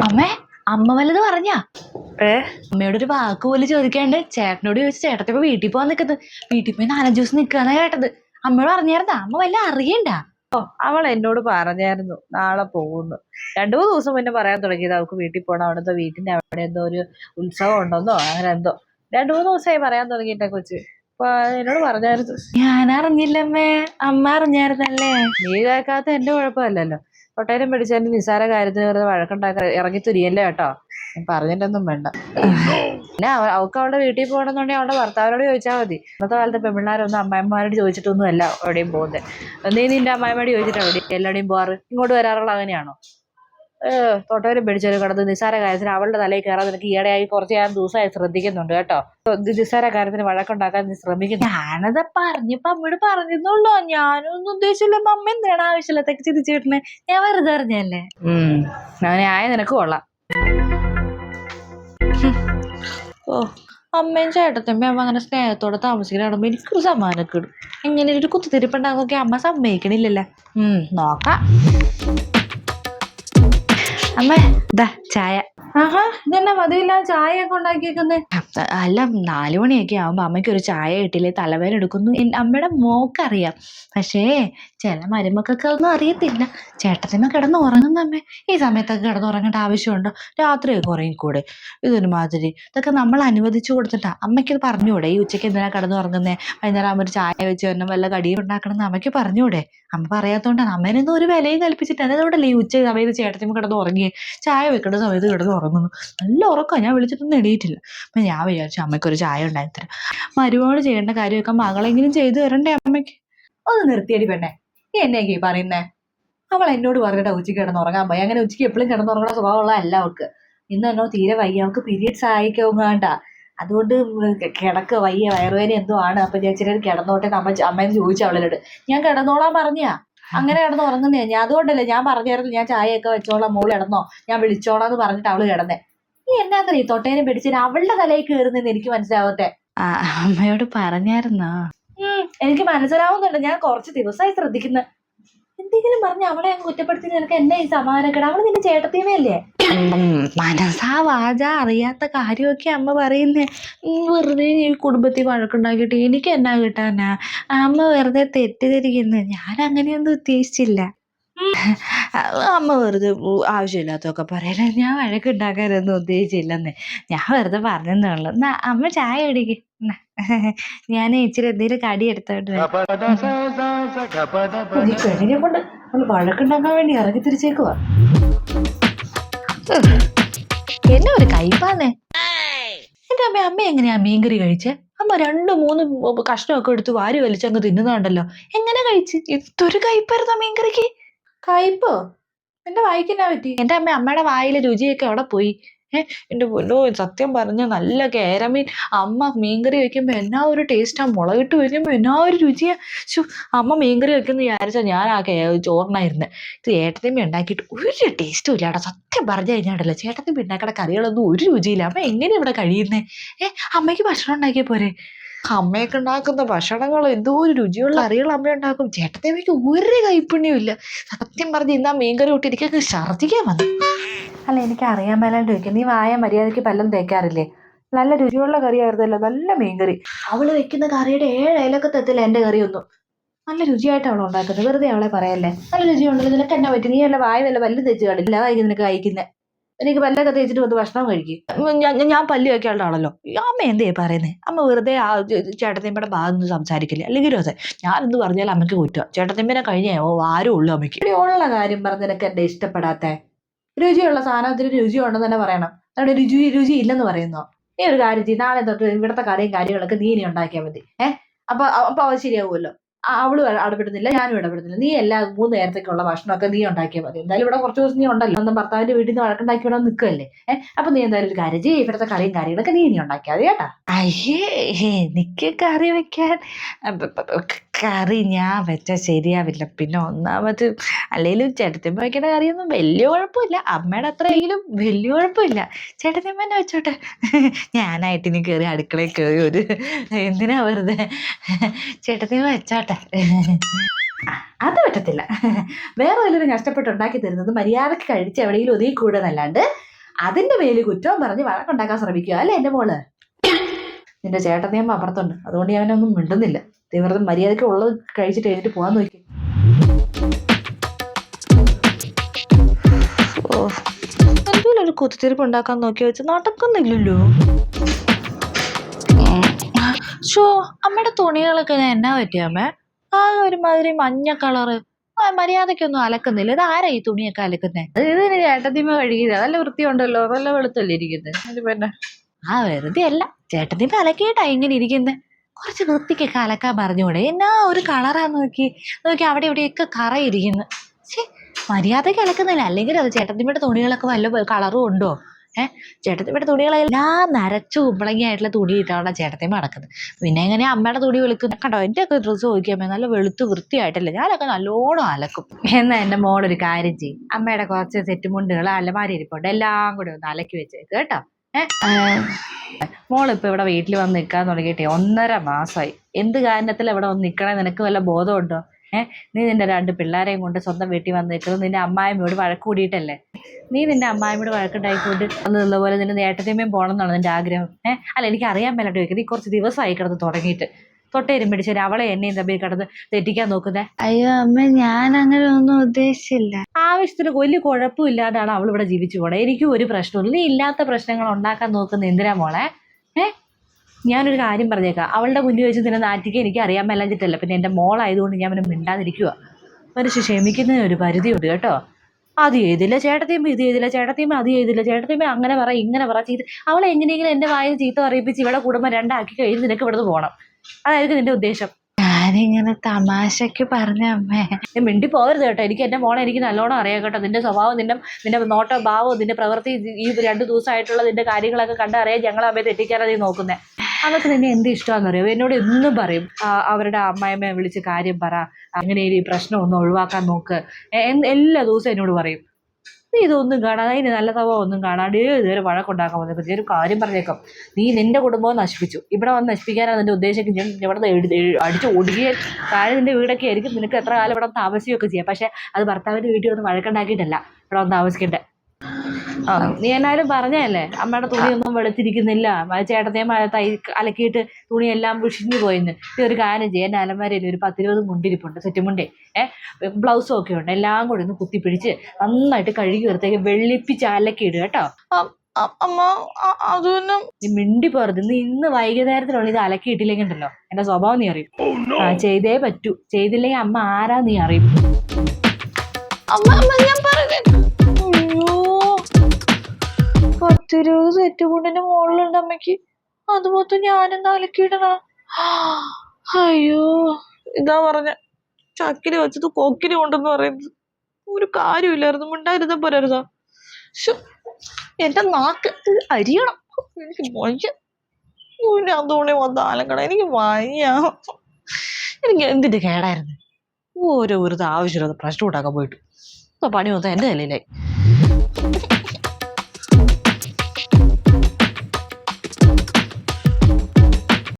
അമ്മേ അമ്മ വല്ലത് പറഞ്ഞാ ഏ? അമ്മയോട് ഒരു വാക്ക് പോലും ചോദിക്കാണ്ട് ചേട്ടനോട് ചോദിച്ചു ചേട്ടത്തി ഇപ്പൊ വീട്ടിൽ പോവാൻ നിക്കുന്നത് വീട്ടിൽ പോയി നാലഞ്ച് ദിവസം നിക്കാന്നാ കേട്ടത്. അമ്മയോട് പറഞ്ഞായിരുന്നു? അമ്മ വല്ല അറിയണ്ട? ഓ അവൾ എന്നോട് പറഞ്ഞായിരുന്നു. നാളെ പോകുന്നു. രണ്ടു മൂന്ന് ദിവസം മുന്നേ പറയാൻ തുടങ്ങിയത്. അവൾക്ക് വീട്ടിൽ പോകണം അവിടുത്തെ വീട്ടിന്റെ അവിടെ എന്തോ ഒരു ഉത്സവം ഉണ്ടെന്നോ അങ്ങനെ എന്തോ. രണ്ടു മൂന്ന് ദിവസമായി പറയാൻ തുടങ്ങിയിട്ടേ കൊച്ചു. എന്നോട് പറഞ്ഞായിരുന്നു. ഞാൻ അറിഞ്ഞില്ലമ്മേ അമ്മ അറിഞ്ഞായിരുന്നല്ലേ? നീ കേൾക്കാത്ത എന്റെ കുഴപ്പമല്ലല്ലോ. കൊട്ടേരം പിടിച്ചതിന്റെ നിസ്സാര കാര്യത്തിന് വെറുതെ വഴക്കുണ്ടാക്കാൻ ഇറങ്ങി തുരിയല്ലേ കേട്ടോ? പറഞ്ഞിട്ടൊന്നും വേണ്ട. പിന്നെ അവ- അവൾക്ക് അവളുടെ വീട്ടിൽ പോകണമെന്നുണ്ടെങ്കിൽ അവളുടെ ഭർത്താവിനോട് ചോദിച്ചാൽ മതി. ഇന്നത്തെ കാലത്ത് പെൺപിള്ളേരൊന്നും അമ്മായിമാരോട് ചോദിച്ചിട്ടൊന്നും അല്ല എവിടെയും പോകുന്നത്. നീ നിന്റെ അമ്മായിമാരോട് ചോദിച്ചിട്ടാണ് എവിടെ എല്ലാടെയും പോകാറ്? ഇങ്ങോട്ട് വരാറുള്ള അങ്ങനെയാണോ? തൊട്ടവരും പിടിച്ചൊരു കിടന്ന് നിസ്സാര കാര്യത്തിന് അവളുടെ തലയിൽ കയറാൻ നിനക്ക് ഈയിടെയായി കുറച്ച് ഞാൻ ദിവസമായി ശ്രദ്ധിക്കുന്നുണ്ട് കേട്ടോ. നിസ്സാര കാര്യത്തിന് വഴക്കുണ്ടാക്കാൻ നീ ശ്രമിക്കുന്നു. ഞാനത് പറഞ്ഞപ്പോ അമ്മയോട് പറഞ്ഞെന്നുള്ളൂ ഞാനൊന്നും ഉദ്ദേശിച്ചില്ല. അമ്മ എന്താണ് ആവശ്യമില്ലാത്തൊക്കെ ചിന്തിച്ചിട്ടുണ്ടെ ഞാൻ വെറുതെ അറിഞ്ഞല്ലേ ഉം അങ്ങനെ ആയ നിനക്ക് കൊള്ളാം. ഓ അമ്മയും ചേട്ടത്തമ്മയും അമ്മ അങ്ങനെ സ്നേഹത്തോടെ താമസിക്കുന്ന എനിക്കൊരു സമ്മാനമൊക്കെ ഇടും. എങ്ങനെ ഒരു കുത്തിത്തിരിപ്പുണ്ടാകൊക്കെ അമ്മ സമ്മതിക്കണില്ലല്ലേ? ഉം നോക്കാം. അമ്മ ദാ ചായ. ഇതെന്നാ മതിയില്ല ചായ ഒക്കെ ഉണ്ടാക്കിയേക്കുന്നേ? അല്ല നാലു മണിയൊക്കെ ആവുമ്പോ അമ്മയ്ക്ക് ഒരു ചായ കിട്ടില്ലേ തലവേദന എടുക്കുന്നു. അമ്മയുടെ മോക്കറിയാം. പക്ഷേ ചില മരുമക്കൾക്ക് ഒന്നും അറിയത്തില്ല. ചേട്ടത്തിമ്മ കിടന്ന് ഉറങ്ങുന്ന അമ്മ. ഈ സമയത്തൊക്കെ കിടന്ന് ഉറങ്ങേണ്ട ആവശ്യമുണ്ടോ? രാത്രിയൊക്കെ ഉറങ്ങിക്കൂടെ? ഇതൊരു മാതിരി ഇതൊക്കെ നമ്മൾ അനുവദിച്ചു കൊടുത്തിട്ടാ. അമ്മയ്ക്ക് പറഞ്ഞുകൂടെ? ഈ ഉച്ചയ്ക്ക് എന്തിനാ കിടന്ന് ഉറങ്ങുന്നേ? വൈകുന്നേരം അമ്മ ഒരു ചായ വെച്ച് തന്നെ വല്ല കടിയും ഉണ്ടാക്കണം എന്ന് അമ്മയ്ക്ക് പറഞ്ഞുകൂടെ? അമ്മ പറയാത്തോണ്ടാണ്. അമ്മേനൊന്നും ഒരു വിലയും കൽപ്പിച്ചിട്ട്. അതുകൊണ്ടല്ലേ ഈ ഉച്ച സമയത്ത് ചേട്ടത്തിമ്മ കിടന്ന് ഉറങ്ങി. ചായ വെക്കേണ്ട സമയത്ത് കിടന്ന് ഉറങ്ങുന്നു. നല്ല ഉറക്കമാണ് ഞാൻ വിളിച്ചിട്ടൊന്നും എണീറ്റില്ല. അപ്പം ഞാൻ വിചാരിച്ചു അമ്മയ്ക്ക് ഒരു ചായ ഉണ്ടാക്കി തരാം. മരുമോൾ ചെയ്യേണ്ട കാര്യമൊക്കെ മകളെങ്കിലും ചെയ്തു തരണ്ടേ അമ്മയ്ക്ക്? ഒന്ന് നിർത്തിയടി പെണ്ണേ. നീ എന്നെയൊക്കെ ഈ പറയുന്നേ? അവൾ എന്നോട് പറഞ്ഞിട്ട് ഉച്ചയ്ക്ക് കിടന്ന് ഉറങ്ങാൻ പോയി. അങ്ങനെ ഉച്ചയ്ക്ക് എപ്പോഴും കിടന്നുറങ്ങുന്ന സ്വഭാവമുള്ള അല്ല അവൾക്ക്. ഇന്ന് എന്നോ തീരെ വയ്യ. അവൾക്ക് പീരിയഡ്സ് ആയിക്കവും വേണ്ട അതുകൊണ്ട് കിടക്ക വയ്യ. വയറുവേദന എന്തോ ആണ്. അപ്പൊ ഞാൻ ഇച്ചിരി കിടന്നോട്ടെ അമ്മ അമ്മയെന്ന് ചോദിച്ചു അവളോട് ഞാൻ കിടന്നോളാൻ പറഞ്ഞാ? അങ്ങനെ കിടന്ന് ഉറങ്ങുന്നേ. ഞാൻ അതുകൊണ്ടല്ലേ ഞാൻ പറഞ്ഞായിരുന്നു ഞാൻ ചായയൊക്കെ വെച്ചോളാം മോൾ കിടന്നോ. ഞാൻ വിളിച്ചോളാം എന്ന് പറഞ്ഞിട്ട് അവൾ കിടന്നേ. നീ എന്നാ ഈ തൊട്ടേനെ പിടിച്ചിട്ട് അവളുടെ തലയിൽ കയറുന്നെന്ന് എനിക്ക് മനസ്സിലാവത്തെ. അമ്മയോട് പറഞ്ഞായിരുന്നോ? എനിക്ക് മനസ്സിലാവുന്നുണ്ട്. ഞാൻ കുറച്ച് ദിവസമായി ശ്രദ്ധിക്കുന്നത് എന്തെങ്കിലും പറഞ്ഞ് അവളെ അങ്ങ് കുറ്റപ്പെടുത്തി നിനക്ക് എന്നെ ഈ സമാധാനക്കേട്? അവൾ നിന്റെ ചേട്ടത്തിയമ്മയല്ലേ മനസ്സാ വാച അറിയാത്ത കാര്യമൊക്കെ അമ്മ പറയുന്നേ. വെറുതെ ഈ കുടുംബത്തിൽ വഴക്കുണ്ടാക്കിയിട്ട് എനിക്ക് എന്നാ കിട്ടാനാ? അമ്മ വെറുതെ തെറ്റിദ്ധരിക്കുന്നു. ഞാൻ അങ്ങനെയൊന്നും ഉദ്ദേശിച്ചില്ല. അമ്മ വെറുതെ ആവശ്യമില്ലാത്തൊക്കെ പറയല ഞാൻ വഴക്കുണ്ടാക്കാനൊന്നും ഉദ്ദേശിച്ചില്ലെന്നേ. ഞാൻ വെറുതെ പറഞ്ഞെന്നുള്ളു. എന്നാ അമ്മ ചായ കുടിക്ക്. ഞാൻ ഇച്ചിരി എന്തെങ്കിലും കടി എടുത്തോണ്ട് വരാം. ഈ പെണ്ണിനെ കൊണ്ട് അവൾ വഴക്കുണ്ടാക്കാൻ വേണ്ടി ഇറങ്ങി തിരിച്ചേക്കുവാ. എന്നെ ഒരു കയ്പാന്നേ? എന്റെ അമ്മ അമ്മ എങ്ങനെയാ മീൻകറി കഴിച്ചേ? അമ്മ രണ്ടു മൂന്ന് കഷ്ണമൊക്കെ എടുത്ത് വാരി വലിച്ചങ്ങ് തിന്നുന്നുണ്ടല്ലോ എങ്ങനെ കഴിച്ച്? ഇതൊരു കയ്പായിരുന്നു മീൻകറിക്ക്? കയ്പോ? എന്റെ വായിക്കെന്നാ പറ്റി? എന്റെ അമ്മ അമ്മയുടെ വായിലെ രുചിയൊക്കെ അവിടെ പോയി. ഏ എന്റെ പൊന്നോ സത്യം പറഞ്ഞ നല്ല കേരമീൻ. അമ്മ മീൻകറി വെക്കുമ്പോ എന്നാ ഒരു ടേസ്റ്റാ മുളകിട്ട് വയ്ക്കുമ്പോൾ എന്നാ ഒരു രുചിയാ? ശു അമ്മ മീൻകറി വെക്കുന്ന വിചാരിച്ചാൽ ഞാൻ ആ കേ ചോറിനായിരുന്നു. ഇത് ഏട്ടത്തിമ്മ ഉണ്ടാക്കിയിട്ട് ഒരു ടേസ്റ്റും ഇല്ല അവിടെ സത്യം പറഞ്ഞു കഴിഞ്ഞാണ്ടല്ലോ ചേട്ടത്തിമ്മ ഉണ്ടാക്കുന്ന കറികളൊന്നും ഒരു രുചിയില്ല. അമ്മ എങ്ങനെ ഇവിടെ കഴിയുന്നേ? ഏ അമ്മയ്ക്ക് ഭക്ഷണം ഉണ്ടാക്കിയ പോരെ? അമ്മയൊക്കെ ഉണ്ടാക്കുന്ന ഭക്ഷണങ്ങൾ എന്തോ ഒരു രുചിയുള്ള കറികൾ അമ്മ ഉണ്ടാക്കും. ചേട്ടത്തേമ്മയ്ക്ക് ഒരു കൈപ്പുണ്യവും ഇല്ല. സത്യം പറഞ്ഞ് ഇന്നാ മീൻകറി കൂട്ടി എനിക്ക് ഛർദ്ദിക്കാൻ വന്നു. അല്ല എനിക്ക് അറിയാൻ മേലാണ്ട് ചോദിക്കും നീ വായ മര്യാദയ്ക്ക് പല്ലം തേക്കാറില്ലേ? നല്ല രുചിയുള്ള കറിയായിരുന്നല്ലോ നല്ല മീൻകറി അവൾ വെക്കുന്ന കറിയുടെ ഏഴ് അയലൊക്കെ തെത്തില്ല എന്റെ കറിയൊന്നും നല്ല രുചിയായിട്ട് അവൾ ഉണ്ടാക്കുന്നത്. വെറുതെ അവളെ പറയല്ലേ? നല്ല രുചിയുണ്ടല്ലോ നിനക്ക് എന്നാ പറ്റി? നീ അല്ല വായ വല്ല പല്ലും തേച്ച് കാണില്ല വായിക്ക് നിനക്ക് കഴിക്കുന്നത് എനിക്ക് പല്ലൊക്കെ തേച്ചിട്ട് വന്ന് ഭക്ഷണം കഴിക്കും. ഞാൻ പല്ല് വെക്കാനുള്ള ആളല്ലോ. അമ്മ എന്തേ പറയുന്നത് അമ്മ വെറുതെ ആ ചേട്ടത്തിമ്മയുടെ ഭാഗത്ത് നിന്ന് സംസാരിക്കില്ല. അല്ലെങ്കിൽ ഞാൻ എന്ത് പറഞ്ഞാൽ അമ്മയ്ക്ക് കുറ്റം. ചേട്ടത്തിമ്മനെ കഴിഞ്ഞേ ഓ ആരും ഉള്ളു അമ്മയ്ക്ക്. ഇവിടെ ഉള്ള കാര്യം പറഞ്ഞ് നിനക്ക് എന്നെ ഇഷ്ടപ്പെടാത്ത? രുചിയുള്ള സാധനത്തിന് രുചി ഉണ്ടെന്ന് തന്നെ പറയണം. അവിടെ രുചി രുചി ഇല്ലെന്ന് പറയുന്നോ? നീ ഒരു കാര്യം ചെയ്യും നാളെ തൊട്ട് ഇവിടുത്തെ കറിയും കാര്യങ്ങളൊക്കെ നീ ഇനി ഉണ്ടാക്കിയാൽ മതി. ഏഹ് അപ്പൊ അപ്പൊ അത് ശരിയാവുമല്ലോ. അവളും ഇടപെടുന്നില്ല ഞാനും ഇടപെടുന്നില്ല. നീ എല്ലാ മൂന്ന് നേരത്തേക്കുള്ള ഭക്ഷണമൊക്കെ നീ ഉണ്ടാക്കിയാൽ മതി. എന്തായാലും ഇവിടെ കുറച്ച് ദിവസം നീ ഉണ്ടല്ലോ. സ്വന്തം ഭർത്താവിന്റെ വീട്ടിൽ നിന്ന് വഴക്കുണ്ടാക്കി ഇവിടെ നിൽക്കുമല്ലേ ഏഹ് അപ്പൊ നീ എന്തായാലും ഒരു കാര്യം ചെയ്യ്. ഇവിടുത്തെ കറിയും കാര്യങ്ങളൊക്കെ നീ ഇനി ഉണ്ടാക്കിയാൽ മതി കേട്ടാ. അയ്യേ എനിക്ക് കറി വെക്കാൻ. കറി ഞാൻ വെച്ചാൽ ശരിയാവില്ല. പിന്നെ ഒന്നാമത് അല്ലെങ്കിലും ചേട്ടത്തിമ്മ വയ്ക്കുന്ന കറിയൊന്നും വലിയ കുഴപ്പമില്ല. അമ്മയുടെ അത്രയെങ്കിലും വലിയ കുഴപ്പമില്ല. ചേട്ടത്തിമ്മ തന്നെ വെച്ചോട്ടെ. ഞാനായിട്ട് ഇനി കയറി അടുക്കളയിൽ കയറി ഒരു എന്തിനാ വെറുതെ? ചേട്ടത്തിമ്മ വെച്ചോട്ടെ. അത് പറ്റത്തില്ല. വേറെ വല്ലവരും കഷ്ടപ്പെട്ട് ഉണ്ടാക്കി തരുന്നത് മര്യാദയ്ക്ക് കഴിച്ച് എവിടെയെങ്കിലും ഒതുങ്ങി കൂടുന്നല്ലാണ്ട് അതിന്റെ പേരിൽ കുറ്റവും പറഞ്ഞ് വഴക്കുണ്ടാക്കാൻ ശ്രമിക്കുക. അല്ലേ എന്റെ മോൾ? നിന്റെ ചേട്ടനെയും അപ്പുറത്തുണ്ട് അതുകൊണ്ട് ഞാൻ അവനൊന്നും മിണ്ടുന്നില്ല. ദേ മര്യാദയ്ക്ക് ഉള്ളത് കഴിച്ചിട്ട് കഴിഞ്ഞിട്ട് പോകാൻ നോക്കി. എന്തെങ്കിലും ഒരു കുത്തിത്തിരിപ്പ് ഉണ്ടാക്കാൻ നോക്കി വെച്ച് നടക്കുന്നില്ലല്ലോ. ഷോ അമ്മയുടെ തുണികളൊക്കെ ഞാൻ എന്നാ പറ്റിയ അമ്മേ? ആ ഒരുമാതിരി മഞ്ഞ കളറ്. മര്യാദക്കൊന്നും അലക്കുന്നില്ല. ഇത് ആരാ ഈ തുണിയൊക്കെ അലക്കുന്നേ? ഇത് ചേട്ടത്തിമ കഴുകിയത്. നല്ല വൃത്തിയുണ്ടല്ലോ. നല്ല വെളുത്തല്ലേ ഇരിക്കുന്നത് പിന്നെ ആ വെറുതെ അല്ല. ചേട്ടനിപ്പോ അലക്കിയിട്ടാ ഇങ്ങനെ ഇരിക്കുന്നത് കുറച്ച് വൃത്തിക്കൊക്കെ അലക്കാൻ പറഞ്ഞുകൂടെ എന്നാ ഒരു കളറാ നോക്കി. നോക്കി അവിടെ ഇവിടെയൊക്കെ കറയിരിക്കുന്നു. ശേ മര്യാദയ്ക്ക് അലക്കുന്നില്ല അല്ലെങ്കിൽ അത് ചേട്ടത്തിമ്മയുടെ തുണികളൊക്കെ വല്ല കളറും ഉണ്ടോ? ഏഹ് ചേട്ടത്തിമ്മയുടെ തുണികളെല്ലാം നരച്ചു കുമ്പളങ്ങിയായിട്ടുള്ള തുണി ഇട്ടാണ് ചേട്ടത്തിമ്മ നടക്കുന്നത് പിന്നെ എങ്ങനെ അമ്മയുടെ തുണി വിളിക്കുന്നു കണ്ടോ? എന്റെ ഒക്കെ ഡ്രസ്സ് നോക്കിയാൽ നല്ല വെളുത്ത് വൃത്തിയായിട്ടല്ലേ. ഞാനൊക്കെ നല്ലോണം അലക്കും. എന്നാ എന്റെ മോളൊരു കാര്യം ചെയ്യും. അമ്മയുടെ കുറച്ച് സെറ്റ് മുണ്ടുകൾ അലമാരി ഇരിപ്പുണ്ട് എല്ലാം കൂടെ ഒന്ന് അലക്കി വെച്ചേക്ക് കേട്ടോ. ഏഹ് മോളിപ്പോ ഇവിടെ വീട്ടിൽ വന്ന് നിൽക്കാൻ തുടങ്ങിയിട്ടേ ഒന്നര മാസമായി എന്ത് കാരണത്തിൽ ഇവിടെ വന്ന് നിൽക്കണേ നിനക്ക് വല്ല ബോധമുണ്ടോ? ഏഹ് നീ നിന്റെ രണ്ട് പിള്ളേരെയും കൊണ്ട് സ്വന്തം വീട്ടിൽ വന്ന് നിൽക്കുന്നത് നിന്റെ അമ്മായിമ്മയോട് വഴക്ക് കൂടിയിട്ടല്ലേ നീ നിന്റെ അമ്മായിമ്മയോട് വഴക്കുണ്ടായിക്കൊണ്ട് അന്ന് പോലെ നിന്റെ നേട്ടത്തിമ്മയും പോകണം എന്നാണ് നിന്റെ ആഗ്രഹം. ഏഹ് അല്ല എനിക്ക് അറിയാൻ മേലോട്ട് ചോദിക്കുന്നത്. നീ കുറച്ച് ദിവസമായി കിടന്ന് തുടങ്ങിയിട്ട്. തൊട്ടേരും പിടിച്ചേരും അവളെ എന്നെയും തമ്മിൽ കിടന്ന് തെറ്റിക്കാൻ നോക്കുന്നേ? അയ്യോ അമ്മ ഞാൻ അങ്ങനെ ഒന്നും ഉദ്ദേശിച്ചില്ല. ആവശ്യത്തിന് വലിയ കുഴപ്പമില്ലാതാണ് അവൾ ഇവിടെ ജീവിച്ചു പോണേ. എനിക്കും ഒരു പ്രശ്നമില്ല നീ ഇല്ലാത്ത പ്രശ്നങ്ങൾ ഉണ്ടാക്കാൻ നോക്കുന്ന എന്തിനാ മോളെ? ഏ? ഞാനൊരു കാര്യം പറഞ്ഞേക്കാം. അവളുടെ മുന്നിൽ വെച്ച് നിന്നെ നാറ്റിക്ക് എനിക്ക് അറിയാൻ മേലാഞ്ഞിട്ടല്ല. പിന്നെ എന്റെ മോളായതുകൊണ്ട് ഞാൻ അവനെ മിണ്ടാതിരിക്കുക മനുഷ്യ ക്ഷമിക്കുന്നതിന് ഒരു പരിധിയുണ്ട് കേട്ടോ. അത് ചെയ്തില്ല ചേട്ടത്തിയമ്മ ഇത് ചെയ്തില്ല ചേട്ടത്തിയമ്മ അത് ചെയ്തില്ല ചേട്ടത്തിയമ്മ. അങ്ങനെ പറ ഇങ്ങനെ പറ. ചീത്ത അവളെ എങ്ങനെയെങ്കിലും എന്റെ വായിൽ ചീത്ത പറയിപ്പിച്ച് ഇവിടെ കുടുംബം രണ്ടാക്കി കഴിഞ്ഞ് നിനക്ക് ഇവിടുന്ന് പോകണം അതായിരിക്കും നിന്റെ ഉദ്ദേശം. ഞാനിങ്ങനെ തമാശക്ക് പറഞ്ഞ അമ്മേ. മിണ്ടി പോകരുത് കേട്ടോ. എനിക്ക് എന്റെ മോളെ എനിക്ക് നല്ലോണം അറിയാം കേട്ടോ. നിന്റെ സ്വഭാവം നിന്റെ നിന്റെ നോട്ട ഭാവം നിന്റെ പ്രവൃത്തി ഈ രണ്ട് ദിവസമായിട്ടുള്ള നിന്റെ കാര്യങ്ങളൊക്കെ കണ്ടറിയാൻ ഞങ്ങൾ അമ്മയെ തെറ്റിക്കാനാണ് നീ നോക്കുന്നത് അതൊക്കെ നിന്നെ എന്ത് ഇഷ്ടമാണെന്നറിയോ? എന്നോട് എന്നും പറയും അവരുടെ അമ്മായിമ്മയെ വിളിച്ച് കാര്യം പറ. അങ്ങനെ ഈ പ്രശ്നം ഒന്ന് ഒഴിവാക്കാൻ നോക്ക്. എല്ലാ ദിവസവും എന്നോട് പറയും. ഇതൊന്നും കാണാതെ അതിന് നല്ല സ്വഭാവം ഒന്നും കാണാണ്ട് ഇതുവരെ വഴക്കുണ്ടാക്കാൻ വന്നത്. ഒരു കാര്യം പറഞ്ഞേക്കാം. നീ നിന്റെ കുടുംബം നശിപ്പിച്ചു. ഇവിടെ വന്ന് നശിപ്പിക്കാനാണ് നിന്റെ ഉദ്ദേശിക്കും ഞാൻ ഇവിടെ അടിച്ചു ഒടുകിയ താഴെ നിന്റെ വീടൊക്കെ ആയിരിക്കും. നിനക്ക് എത്ര കാലം ഇവിടെ താമസിക്കുകയൊക്കെ ചെയ്യാം. പക്ഷെ അത് ഭർത്താവിന്റെ വീട്ടിൽ വന്ന് വഴക്കുണ്ടാക്കിയിട്ടല്ല. ഇവിടെ വന്ന് താമസിക്കണ്ടേ? ആ നീ എന്നാലും പറഞ്ഞല്ലേ അമ്മയുടെ തുണിയൊന്നും വെളുത്തിരിക്കുന്നില്ല. ചേട്ടത്തെ തൈ അലക്കിയിട്ട് തുണിയെല്ലാം വിഷിഞ്ഞു പോയിന്ന്. ഈ ഒരു കാര്യം ചെയ്യാൻ അലമാരയിൽ ഒരു പത്തിരുപത് മുണ്ടിരിപ്പുണ്ട് സെറ്റ് മുണ്ടേ ഏഹ് ബ്ലൗസും ഒക്കെ ഉണ്ട്. എല്ലാം കൂടി ഒന്ന് കുത്തിപ്പിടിച്ച് നന്നായിട്ട് കഴുകി വരത്തേക്ക് വെള്ളിപ്പിച്ച് അലക്കിയിടുക കേട്ടോ. അമ്മ അതൊന്നും മിണ്ടി പോറത് നീ ഇന്ന് വൈകുന്നേരത്തിലുള്ള ഇത് അലക്കിയിട്ടില്ലെങ്കിൽ ഉണ്ടല്ലോ എന്റെ സ്വഭാവം നീ അറിയും. ആ ചെയ്തേ പറ്റൂ. ചെയ്തില്ലെങ്കിൽ അമ്മ ആരാ നീ അറിയും? അമ്മ അമ്മ ഞാൻ പറയുന്നത് പത്തിരുപത് സെറ്റ് കൊണ്ടിന്റെ മുകളിലുണ്ട് അമ്മയ്ക്ക്. അത് മൊത്തം ഞാനും അലക്കിയിടണ. അയ്യോ. ഇതാ പറഞ്ഞ ചക്കിന് വെച്ചത് കൊക്കിന് കൊണ്ടെന്ന് പറയുന്നത്. ഒരു കാര്യമില്ലായിരുന്നു മിണ്ടായിരുന്ന പോരായിരുന്നോ? എന്റെ നാക്ക് അരിയണം. എനിക്ക് വയ്യ ഒരു അതുകൊണ്ട് വന്ന് ആലക്കട എനിക്ക് വയ്യ. എനിക്ക് എന്തിന്റെ കേടായിരുന്നു? ഓരോ ഒരു ആവശ്യമില്ലാത്ത പ്രശ്നം ഉണ്ടാക്കാൻ പോയിട്ട്. പണി മൊത്തം എന്റെ തലയിലായി